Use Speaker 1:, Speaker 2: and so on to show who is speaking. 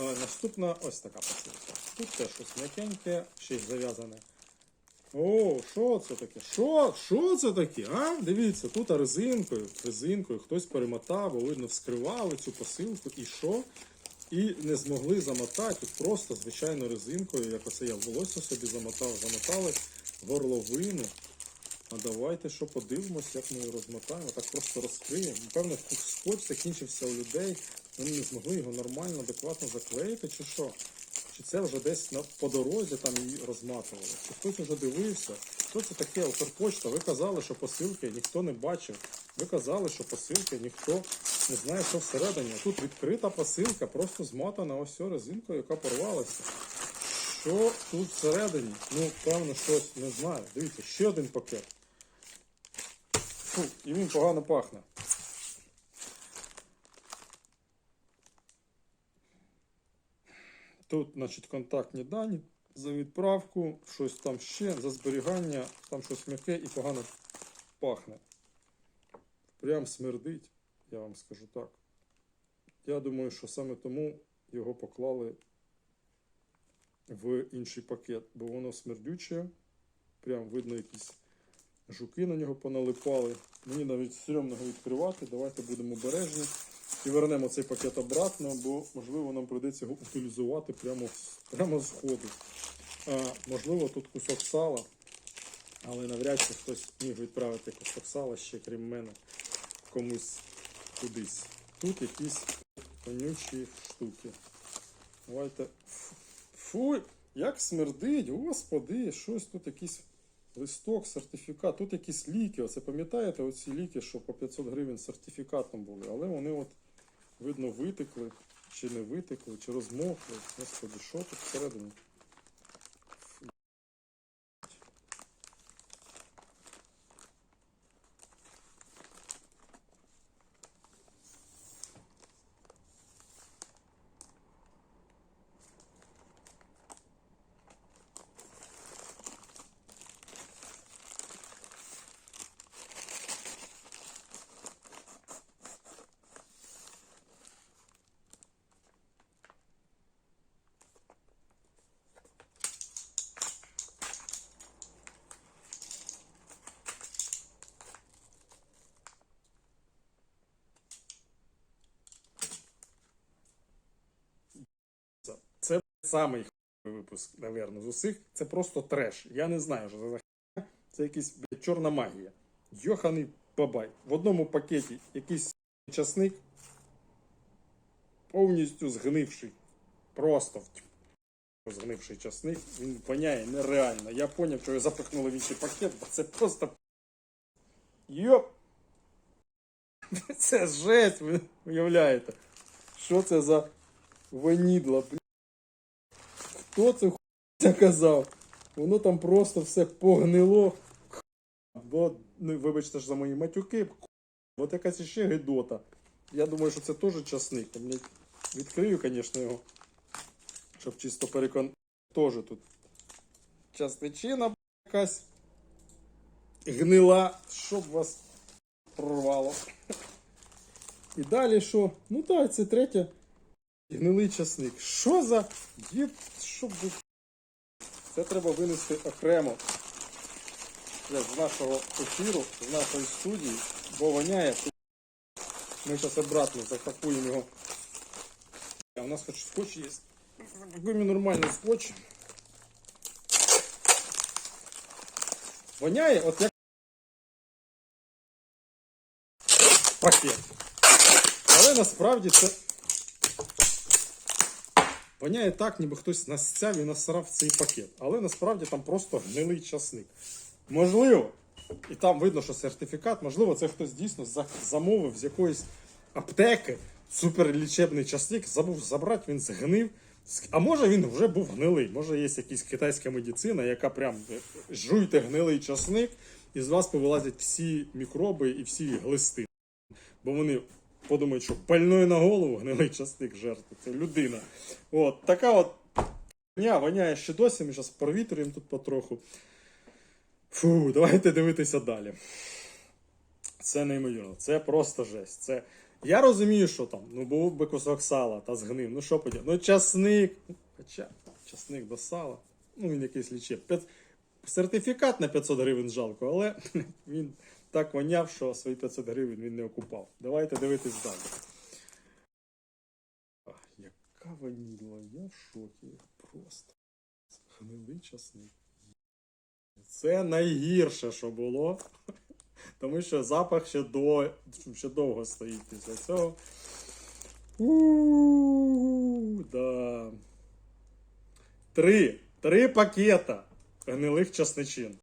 Speaker 1: Е, Наступна ось така посилка. Тут теж щось м'якеньке, й зав'язане. О, що це таке? Що? Що це таке? А? Дивіться, тут резинкою, резинкою хтось перемотав, видно, вскривали цю посилку і що? І не змогли замотати. Тут просто звичайно резинкою, як оце я волосся собі замотав, замотали горловину. А давайте що подивимось, як ми розмотаємо. Так просто розкриємо. Напевно, скотч закінчився у людей. Вони не змогли його нормально, адекватно заклеїти, чи що? Чи це вже десь на, по дорозі там її розматували? Чи хтось вже дивився? Що це таке? Укрпочта? Ви казали, що посилки ніхто не бачив. Ви казали, що посилки ніхто не знає, що всередині. Тут відкрита посилка, просто змотана ось резинкою, яка порвалася. Що тут всередині? Ну, певно, щось не знаю. Дивіться, ще один пакет. Фу, і він погано пахне. Тут, значить, контактні дані за відправку, щось там ще, за зберігання, там щось м'яке і погано пахне. Прям смердить, я вам скажу так. Я думаю, що саме тому його поклали в інший пакет, бо воно смердюче. Прям видно якісь жуки на нього поналипали. Мені навіть стрьомно його відкривати. Давайте будемо обережні. І вернемо цей пакет обратно, бо можливо нам прийдеться його утилізувати прямо, прямо з ходу. А, можливо, тут кусок сала, але навряд чи хтось міг відправити кусок сала ще крім мене комусь кудись. Тут якісь вонючі штуки. Давайте. Фу- Фу, як смердить, господи, щось тут якийсь листок, сертифікат. Тут якісь ліки. Оце пам'ятаєте, оці ліки, що по 500 гривень сертифікатом були, але вони от, видно, витекли, чи не витекли, чи розмокли. Господи, що тут всередині? Фу. Це самий випуск, напевно, з усіх. Це просто треш. Я не знаю, що це за хуйня. Це якась блядь, чорна магія. Йоханий бабай. В одному пакеті якийсь часник повністю згнивший. Просто згнивший часник. Він воняє нереально. Я зрозумів, що його запихнули в інший пакет, бо це просто. Йоп! Це жесть, ви уявляєте. Що це за ванідло, блін? Хто це хуйня казав? Воно там просто все погнило. Бо, ну, вибачте ж за мої матюки. От якась іще гидота. Я думаю, що це теж часник. Відкрию, звісно, його. Щоб чисто перекон... Теж тут частичина якась гнила, щоб вас прорвало. І далі що? Ну так, це третє. Гнилий часник. Що за. Є... Що б... Це треба винести окремо з нашого ефіру, з нашої студії, бо воняє. Ми зараз обратно запакуємо його. А у нас хоч скотч є. Запакуємо нормальний скотч. Воняє, от як пакет. Але насправді це воняє так, ніби хтось настяв і насрав цей пакет. Але насправді там просто гнилий часник. Можливо, і там видно, що сертифікат, можливо, це хтось дійсно замовив з якоїсь аптеки суперлічебний часник, забув забрати, він згнив. А може він вже був гнилий. Може є якась китайська медицина, яка прям е, жуйте гнилий часник, і з вас повилазять всі мікроби і всі глисти. Бо вони подумають, що пальною на голову гнилий часник жертви. Це людина. От така от дня воняє ще досі. Ми зараз провітрюємо тут потроху. Фу, давайте дивитися далі. Це неймовірно. Це просто жесть. Це Я розумію, що там, ну був би кусок сала та згнив. Ну що подіяти? Ну часник. Хоча часник до сала. Ну він якийсь лічив. Сертифікат на 500 гривень жалко, але він так воняв, що свої 500 гривень він не окупав. Давайте дивитись далі. Яка ваніла, я в шокі. Просто. Гнилий часник. Це найгірше, що було. Тому що запах ще, до, ще довго стоїть після цього. У, да. Три. Три пакета гнилих часничин.